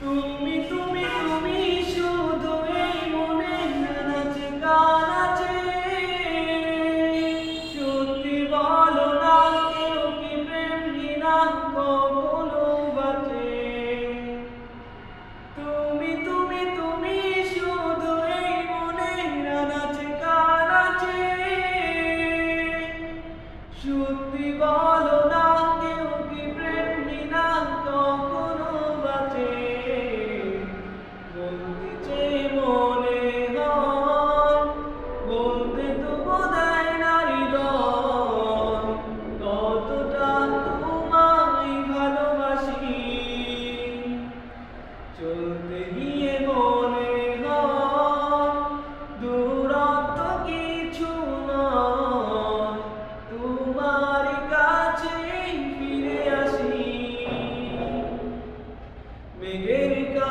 তুমি তুমি তুমি শুধু এই মনে নাচে কানাচে সত্যি বলো না, কেউ কি প্রেম না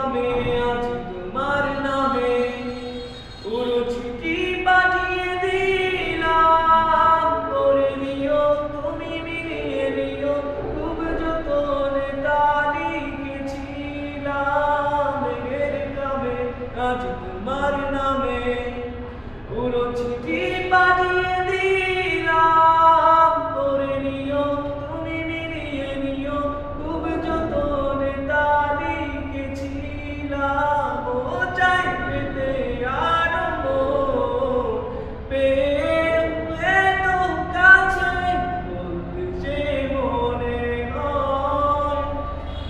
জমে নামে উড়ো নিও তুমি নিও খুব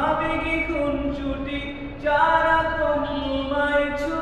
আবেগে খুন ছুটি চারা কোন তোমায় ছুটি